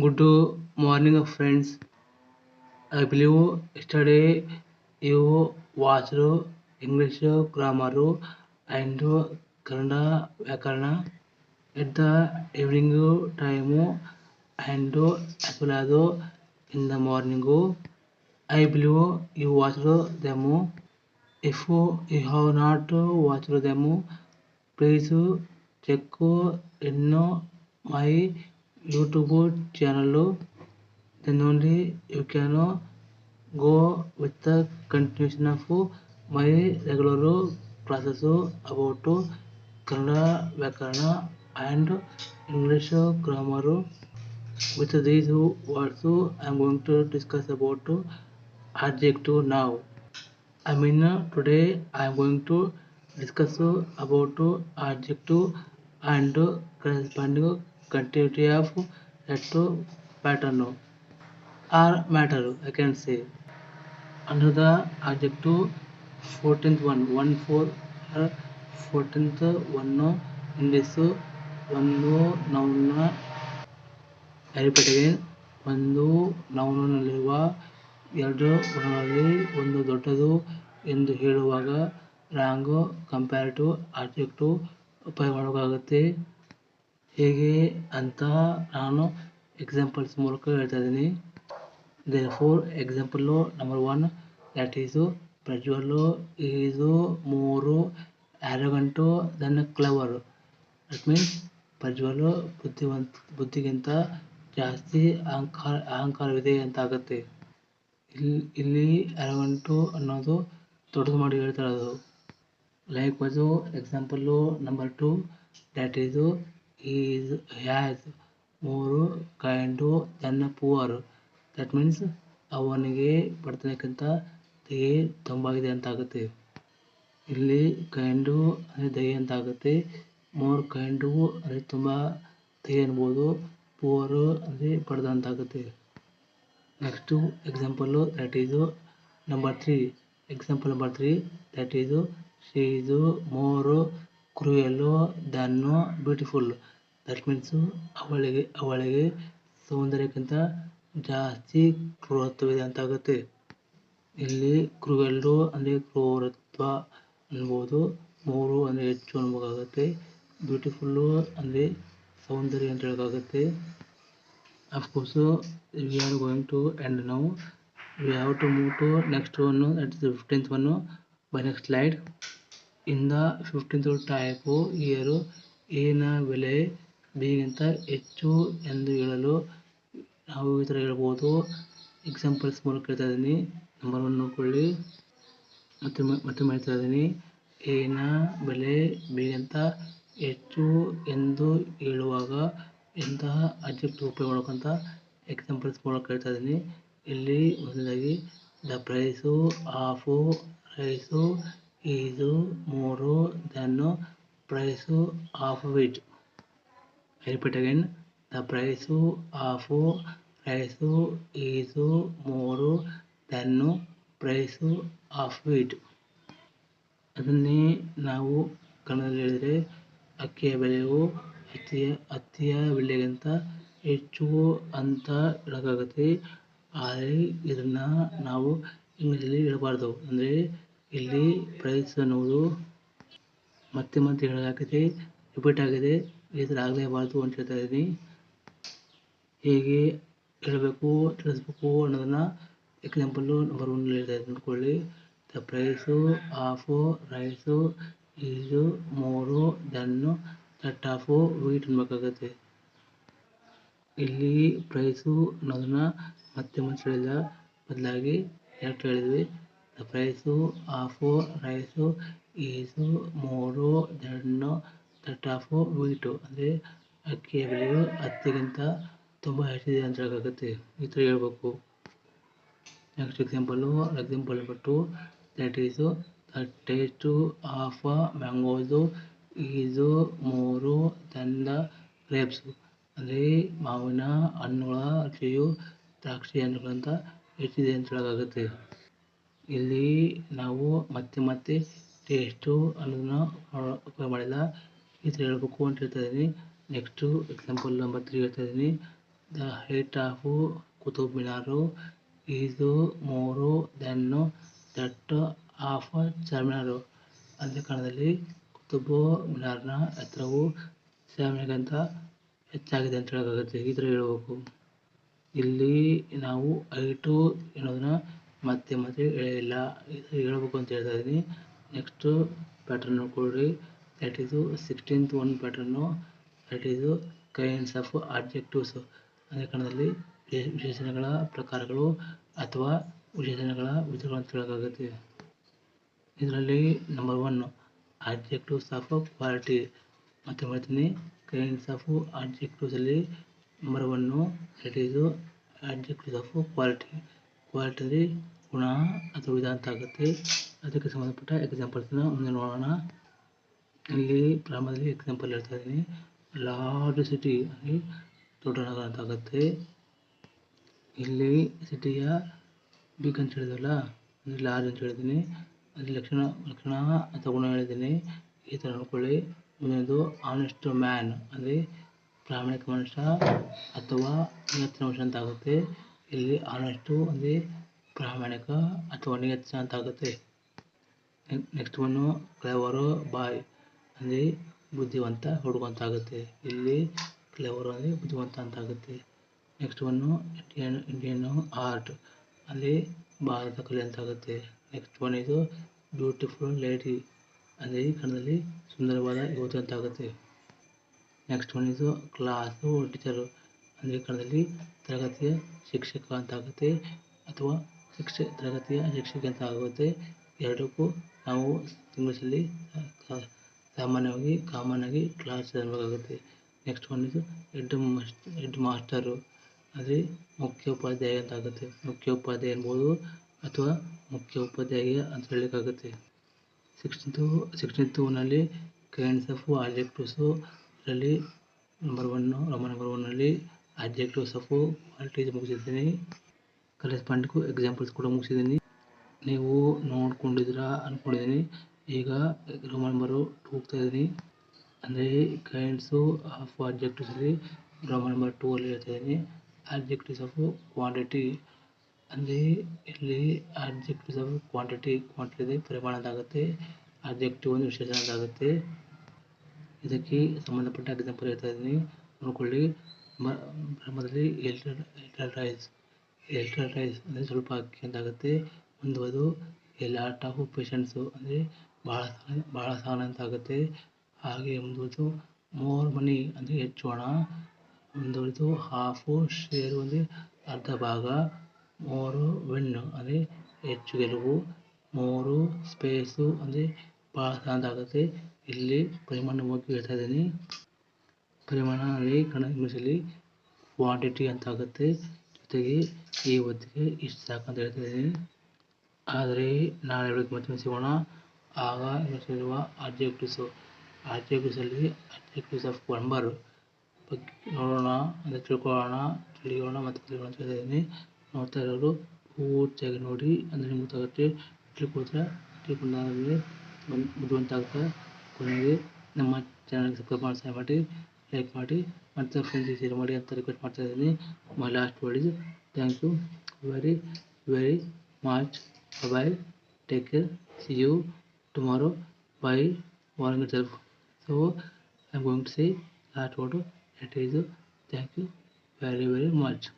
Good morning friends I believe study you watch English grammar and Kannada వ్యాకరణ at the evening time and అసలు in the morning I believe you watch them if you have not watch them please check ఎన్నో my YouTube ఛానల్లో then only you can go with the continuation of my regular classes about Kannada వ్యాకరణ and English grammar with these words I'm going to discuss about adjective now. I mean today I going to discuss about about and and continuity of two pattern or matter I can say. Under the adjective 14th one, 1 4 or 14th one in this one no now no I repeat again ಒಂದು ನೌನಲ್ಲಿರುವ ಎರಡು ಗುಣಗಳಲ್ಲಿ ಒಂದು ದೊಡ್ಡದು ಎಂದು ಹೇಳುವಾಗ wrong comparative objective ಉಪಯೋಗ ಮಾಡಬೇಕಾಗುತ್ತೆ ಹೇಗೆ ಅಂತ ನಾನು ಎಕ್ಸಾಂಪಲ್ಸ್ ಮೂಲಕ ಹೇಳ್ತಾ ಇದ್ದೀನಿ. There four example number one that is Prajwal is more arrogant than clever that means Prajwal ಬುದ್ಧಿವಂತ, ಬುದ್ಧಿಗಿಂತ ಜಾಸ್ತಿ ಅಹಂಕಾರ, ಅಹಂಕಾರವಿದೆ ಅಂತ ಆಗುತ್ತೆ. ಇಲ್ಲಿ ಇಲ್ಲಿ ಅರಗಂಟು ಅನ್ನೋದು ದೊಡ್ಡದು ಮಾಡಿ ಹೇಳ್ತಾ ಇರೋದು. Likewise example number two that is is has more kind than poor. That means ಅವನಿಗೆ ಬಡತನಕ್ಕಿಂತ ದಯೆ ತುಂಬಾಗಿದೆ ಅಂತ ಆಗುತ್ತೆ ಇಲ್ಲಿ ಕೈಂಡು ಅಂದರೆ ದಯೆ ಅಂತ ಆಗುತ್ತೆ ಮೋರ್ ಕೈಂಡು ಅಂದರೆ ತುಂಬ ದಯೆ ಅನ್ಬೋದು. ಪೂವರು ಅಂದರೆ ಬಡದ ಅಂತ ಆಗುತ್ತೆ next example that is number three example number three that is she is more cruel than beautiful means ಅವಳಿಗೆ ಅವಳಿಗೆ ಸೌಂದರ್ಯಕ್ಕಿಂತ ಜಾಸ್ತಿ ಕ್ರೂರತ್ವವಿದೆ ಅಂತ ಆಗುತ್ತೆ ಇಲ್ಲಿ ಕ್ರೂಯಲ್ಲು ಅಂದರೆ ಕ್ರೂರತ್ವ ಅನ್ಬೋದು, ಮೂರು ಅಂದರೆ ಹೆಚ್ಚು ಅನ್ಬೇಕಾಗುತ್ತೆ. ಬ್ಯೂಟಿಫುಲ್ಲು ಅಂದರೆ ಸೌಂದರ್ಯ ಅಂತ ಹೇಳೋಕ್ಕಾಗುತ್ತೆ of course we are going to end now we have to move to next one at the fifteenth one by next slide in the fifteenth type here ಏನ ಬೆಲೆ ಬಿಗಿಂತ ಹೆಚ್ಚು ಎಂದು ಹೇಳಲು ನಾವು ಈ ಥರ ಹೇಳ್ಬೋದು. ಎಕ್ಸಾಂಪಲ್ಸ್ ಮೂಲಕ ಹೇಳ್ತಾ ಇದ್ದೀನಿ. ನಂಬರ್ ಒನ್ ನೋಡ್ಕೊಳ್ಳಿ. ಮತ್ತೆ ಮತ್ತೆ ಮಾಡ್ತಾ ಇದ್ದೀನಿ. ಏನ ಬೆಲೆ ಬಿಗಿಂತ ಹೆಚ್ಚು ಎಂದು ಹೇಳುವಾಗ ಎಂತಹ ಅಬ್ಜೆಕ್ಟ್ ಉಪಯೋಗ ಮಾಡಬೇಕಂತ ಎಕ್ಸಾಂಪಲ್ಸ್ ಮೂಲಕ ಹೇಳ್ತಾ ಇದ್ದೀನಿ. ಇಲ್ಲಿ ಮೊದಲನೇದಾಗಿ the price of rice is more than price of wheat again the price of rice is more than price of it ಅದನ್ನೇ ನಾವು ಕನ್ನಡದಲ್ಲಿ ಹೇಳಿದರೆ ಅಕ್ಕಿಯ ಬೆಲೆಯು ಹತ್ತಿಯ ಹತ್ತಿಯ ಬೆಲೆಗಿಂತ ಹೆಚ್ಚು ಅಂತ ಹೇಳೋಕ್ಕಾಗುತ್ತೆ. ಆದರೆ ಇದನ್ನು ನಾವು ಇಂಗ್ಲೀಷಲ್ಲಿ ಹೇಳಬಾರ್ದು. ಅಂದರೆ ಇಲ್ಲಿ ಪ್ರೈಸ್ ಅನ್ನುವುದು ಮತ್ತೆ ಮತ್ತೆ ಹೇಳಲಾಗಿದೆ ರಿಪೀಟ್ ಆಗಿದೆ. ಆಗಲೇಬಾರ್ದು ಅಂತ ಹೇಳ್ತಾ ಇದ್ದೀನಿ. ಹೇಗೆ ಹೇಳಬೇಕು, ತಿಳಿಸ್ಬೇಕು ಅನ್ನೋದನ್ನು ಎಕ್ಸಾಂಪಲ್ಲು ನಂಬರ್ ಒನ್ ಹೇಳ್ತಾ ಇದ್ದೀನಿ ನೋಡ್ಕೊಳ್ಳಿ the price of rice is more than that of wheat ಅನ್ಬೇಕಾಗತ್ತೆ ಇಲ್ಲಿ ಪ್ರೈಸು ಅನ್ನೋದನ್ನ ಮತ್ತೆ ಹೇಳಿಲ್ಲ. ಬದಲಾಗಿ ಎರಡು ಹೇಳಿದ್ವಿ. The price of rice is ಮೂರು ದನ್ನು ಆಫು ವೀಟು ಅಂದರೆ ಅಕ್ಕಿಯ ಬೆಲೆಯು ಹತ್ತಿಗಿಂತ ತುಂಬ ಹೆಚ್ಚಿದೆ ಅಂತ ಹೇಳೋಕ್ಕಾಗುತ್ತೆ. ಈ ಥರ ಹೇಳ್ಬೇಕು. ನೆಕ್ಸ್ಟ್ ಎಕ್ಸಾಂಪಲ್ಲು ಎಕ್ಸಾಂಪಲ್ ಬಿಟ್ಟು that is the taste of mangoes is more than grapes ಅಂದರೆ ಮಾವಿನ ಹಣ್ಣುಗಳ ರುಚಿಯು ದ್ರಾಕ್ಷಿ ಹಣ್ಣುಗಳಂತ ಹೆಚ್ಚಿದೆ ಅಂತ ಹೇಳೋಕ್ಕಾಗುತ್ತೆ. ಇಲ್ಲಿ ನಾವು ಮತ್ತೆ ಮತ್ತೆ ಟೇಸ್ಟು ಅನ್ನೋದನ್ನ ಉಪಯೋಗ ಮಾಡಿಲ್ಲ. ಈ ಥರ ಹೇಳ್ಬೇಕು ಅಂತ ಹೇಳ್ತಾ ಇದ್ದೀನಿ. ನೆಕ್ಸ್ಟು ಎಕ್ಸಾಂಪಲ್ ನಂಬರ್ ತ್ರೀ ಹೇಳ್ತಾ ಇದ್ದೀನಿ. The height of Qutub Minar is more than that of Charminar ಕನ್ನಡದಲ್ಲಿ ಕುತುಬ್ ಮಿನಾರ್ನ ಎತ್ತರವು ಚಾರ್ಮಿನಾರ್ಗಿಂತ ಹೆಚ್ಚಾಗಿದೆ ಅಂತ ಹೇಳೋಕ್ಕಾಗುತ್ತೆ. ಈ ಥರ ಹೇಳ್ಬೇಕು. ಇಲ್ಲಿ ನಾವು ಹೈಟು ಅನ್ನೋದನ್ನ ಮತ್ತೆ ಮತ್ತೆ ಇದು ಹೇಳ್ಬೇಕು ಅಂತ ಹೇಳ್ತಾ ಇದ್ದೀನಿ. ನೆಕ್ಸ್ಟ್ ಪ್ಯಾಟರ್ನ್ ನೋಡ್ಕೊಳ್ಳಿ ದಟ್ ಇದು sixteenth one pattern that is kinds of objectives ಅಂದರೆ ಕನ್ನಡದಲ್ಲಿ ವಿಶೇ- ವಿಶೇಷಣಗಳ ಪ್ರಕಾರಗಳು ಅಥವಾ ವಿಶೇಷಣಗಳ ವಿಧಗಳು ಅಂತ ಇದರಲ್ಲಿ number one objectives of quality ಮತ್ತೆ ಮಾಡ್ತೀನಿ kinds of ಆಬ್ಜೆಕ್ಟಿವ್ಸಲ್ಲಿ number one that is objectives of quality quality ಗುಣ ಅಥವಾ ವಿಧ ಅಂತ ಆಗುತ್ತೆ. ಅದಕ್ಕೆ ಸಂಬಂಧಪಟ್ಟ ಎಕ್ಸಾಂಪಲ್ಸ್ನ ಮುಂದೆ ನೋಡೋಣ. ಇಲ್ಲಿ ಪ್ರಾರಂಭದಲ್ಲಿ ಎಕ್ಸಾಂಪಲ್ ಹೇಳ್ತಾ ಇದ್ದೀನಿ. ಲಾರ್ಜ್ ಸಿಟಿ ಅಲ್ಲಿ ದೊಡ್ಡ ನಗರ ಅಂತ ಆಗುತ್ತೆ ಇಲ್ಲಿ ಸಿಟಿಯ ಬಿಗ್ ಅಂತ ಹೇಳಿದ್ವಲ್ಲ ಅಂದರೆ ಲಾರ್ಜ್ ಅಂತ ಹೇಳಿದ್ದೀನಿ. ಅಲ್ಲಿ ಲಕ್ಷಣ ಲಕ್ಷಣ ಅಥವಾ ಗುಣ ಹೇಳಿದ್ದೀನಿ. ಈ ಥರ ನೋಡ್ಕೊಳ್ಳಿ. ಮುಂದಿನದು ಆನೆಸ್ಟ್ ಮ್ಯಾನ್ ಅಂದರೆ ಪ್ರಾಮಾಣಿಕ ಮನುಷ್ಯ ಅಥವಾ ನಿಯತ್ತಿನ ಮನುಷ್ಯ ಅಂತ ಆಗುತ್ತೆ ಇಲ್ಲಿ ಆನೆಸ್ಟು ಅಂದರೆ ಪ್ರಾಮಾಣಿಕ ಅಥವಾ ನಿಯತ್ತಿನ ಅಂತ ಆಗುತ್ತೆ. ನೆಕ್ಸ್ಟ್ ಒನ್ನು ಕ್ಲೆವರು ಬಾಯ್ ಅಂದರೆ ಬುದ್ಧಿವಂತ ಹುಡುಗ ಅಂತ ಆಗುತ್ತೆ ಇಲ್ಲಿ ಕ್ಲೆವರ್ ಅಂದರೆ ಬುದ್ಧಿವಂತ ಅಂತ ಆಗುತ್ತೆ ನೆಕ್ಸ್ಟ್ ಒನ್ನು ಇಂಡಿಯನ್ ಆರ್ಟ್ ಅಲ್ಲಿ ಭಾರತ ಕಲೆ ಅಂತ ಆಗುತ್ತೆ ನೆಕ್ಸ್ಟ್ ಒನ್ ಇದು ಬ್ಯೂಟಿಫುಲ್ ಲೇಡಿ ಅಂದರೆ ಕನ್ನಡದಲ್ಲಿ ಸುಂದರವಾದ ಯುವತಿ ಅಂತ ಆಗುತ್ತೆ ನೆಕ್ಸ್ಟ್ ಒನ್ ಇದು ಕ್ಲಾಸು ಟೀಚರು ಅಂದರೆ ಕನ್ನಡದಲ್ಲಿ ತರಗತಿಯ ಶಿಕ್ಷಕ ಅಂತ ಆಗುತ್ತೆ ಅಥವಾ ಶಿಕ್ಷ, ತರಗತಿಯ ಶಿಕ್ಷಕಿ ಅಂತ ಆಗುತ್ತೆ ಎರಡಕ್ಕೂ ನಾವು ಇಂಗ್ಲೀಷಲ್ಲಿ ಸಾಮಾನ್ಯವಾಗಿ ಕಾಮನ್ ಆಗಿ ಕ್ಲಾಸ್ ಆಗುತ್ತೆ. ನೆಕ್ಸ್ಟ್ ಒನ್ ಇದು ಹೆಡ್ ಮಾಸ್ಟ್ ಹೆಡ್ ಮಾಸ್ಟರು ಅಂದರೆ ಮುಖ್ಯ ಉಪಾಧ್ಯಾಯ ಅಂತ ಆಗುತ್ತೆ. ಮುಖ್ಯ ಉಪಾಧ್ಯಾಯ ಅನ್ಬೋದು ಅಥವಾ ಮುಖ್ಯ ಉಪಾಧ್ಯಾಯ ಅಂತ ಹೇಳಲಿಕ್ಕಾಗುತ್ತೆ. ಸಿಕ್ಸ್ಟೀನ್ತು ಸಿಕ್ಸ್ಟೀನ್ತ್ ಒನ್ನಲ್ಲಿ ಕೈಂಡ್ಸ್ ಆಫ್ ಆಬ್ಜೆಕ್ಟಿವ್ಸು ಇದರಲ್ಲಿ ನಂಬರ್ ಒನ್ನು ರೋಮ ನಂಬರ್ ಒನ್ನಲ್ಲಿ ಆಬ್ಜೆಕ್ಟಿವ್ಸ್ ಆಫು ಕ್ವಾಲಿಟೀಸ್ ಮುಗಿಸಿದ್ದೀನಿ. ಕರೆಸ್ಪಾಂಡಿಗೂ ಎಕ್ಸಾಂಪಲ್ಸ್ ಕೂಡ ಮುಗಿಸಿದ್ದೀನಿ. ನೀವು ನೋಡ್ಕೊಂಡಿದ್ದೀರಾ ಅಂದ್ಕೊಂಡಿದ್ದೀನಿ ಈಗ ರೂಮ್ ನಂಬರು ಟೂ ಹೋಗ್ತಾ ಇದ್ದೀನಿ. ಅಂದರೆ ಕೈಂಡ್ಸು ಆಫ್ ಆಬ್ಜೆಕ್ಟಿವ್ಸಲ್ಲಿ ರೂಮ್ ನಂಬರ್ ಟೂ ಅಲ್ಲಿ ಹೇಳ್ತಾ ಇದ್ದೀನಿ. ಆಬ್ಜೆಕ್ಟಿವ್ಸ್ ಆಫ್ ಕ್ವಾಂಟಿಟಿ ಅಂದರೆ ಇಲ್ಲಿ ಆಬ್ಜೆಕ್ಟಿವ್ಸ್ ಆಫ್ ಕ್ವಾಂಟಿಟಿ ಕ್ವಾಂಟಿಟಿ ಪರಿಮಾಣ ಅಂತ ಆಗುತ್ತೆ ಆಬ್ಜೆಕ್ಟಿವ್ ಒಂದು ವಿಶೇಷಣ ಅಂತ ಆಗುತ್ತೆ. ಇದಕ್ಕೆ ಸಂಬಂಧಪಟ್ಟ ಎಕ್ಸಾಂಪಲ್ ಹೇಳ್ತಾ ಇದ್ದೀನಿ. ನೋಡ್ಕೊಳ್ಳಿ. ಬ್ರಹ್ಮದಲ್ಲಿ ಎಲ್ಟರ್ ರೈಸ್ ರೈಸ್ ಅಂದರೆ ಸ್ವಲ್ಪ ಅಕ್ಕಿ ಅಂತ ಆಗುತ್ತೆ ಮುಂದುವರೆದು ಎ ಲಾಟ್ ಆಫ್ ಪೇಷಂಟ್ಸು ಅಂದರೆ ಭಾಳ ಭಾಳ ಸಾಲ ಅಂತ ಆಗುತ್ತೆ. ಹಾಗೆ ಮುಂದುವರೆದು ಮೋರ್ ಮನಿ ಅಂದರೆ ಹೆಚ್ಚು ಹಣ ಮುಂದುವರೆದು ಹಾಫು ಶೇರು ಅಂದರೆ ಅರ್ಧ ಭಾಗ, ಮೋರು ವಿನ್ ಅಂದರೆ ಹೆಚ್ಚು ಗೆಲುವು, ಮೋರು ಸ್ಪೇಸು ಅಂದರೆ ಭಾಳ ಸಹ ಅಂತ ಆಗುತ್ತೆ. ಇಲ್ಲಿ ಪರಿಮಾಣ ಬಗ್ಗೆ ಹೇಳ್ತಾ ಇದ್ದೀನಿ. ಪರಿಮಾಣ ಅಂದರೆ ಕನ್ನಡ ಕ್ವಾಂಟಿಟಿ ಅಂತ ಆಗುತ್ತೆ. ಜೊತೆಗೆ ಈ ಹೊತ್ತಿಗೆ ಇಷ್ಟು ಸಾಕು ಅಂತ ಹೇಳ್ತಾ ಇದ್ದೀನಿ. ಆದರೆ ನಾಳೆ ಮತ್ತೆ ಸಿಗೋಣ. ಆಗ ಹೆಸರಿರುವ ಆಬ್ಜೆಕ್ಟಿವ್ಸು ಆಬ್ಜೆಕ್ಟಿವ್ಸಲ್ಲಿ ಆಬ್ಜೆಕ್ಟಿವ್ಸ್ ಆಫ್ ನಂಬರ್ ಬಗ್ಗೆ ನೋಡೋಣ, ಅಂದರೆ ತಿಳ್ಕೊಳ್ಳೋಣ, ತಿಳಿಯೋಣ ಮತ್ತು ಕಲಿಯೋಣ ಅಂತ ನೋಡ್ತಾ ಇರೋರು ಪೂರ್ತಿಯಾಗಿ ನೋಡಿ, ಅಂದರೆ ನಿಮ್ಗೆ ಗೊತ್ತಾಗುತ್ತೆ ತಿಳ್ಕೊಳ್ತಾ ತಿಳ್ಕೊಂಡಾದ್ಮೇಲೆ ಬಂದು ಬುದ್ಧಿವಂತ ಆಗ್ತಾ ಕೊನೆಗೆ ನಮ್ಮ ಚಾನಲ್ಗೆ ಸಬ್ಸ್ಕ್ರೈಬ್ ಮಾಡಿ ಸಹಾಯ ಮಾಡಿ ಲೈಕ್ ಮಾಡಿ, ಮತ್ತು ಫ್ರೆಂಡ್ಸಿಗೆ ಶೇರ್ ಮಾಡಿ ಅಂತ ರಿಕ್ವೆಸ್ಟ್ ಮಾಡ್ತಾ ಇದ್ದೀನಿ. My last word is thank you very very much bye take care see you tomorrow by morning itself. So i'm going to say that what that is thank you very very much.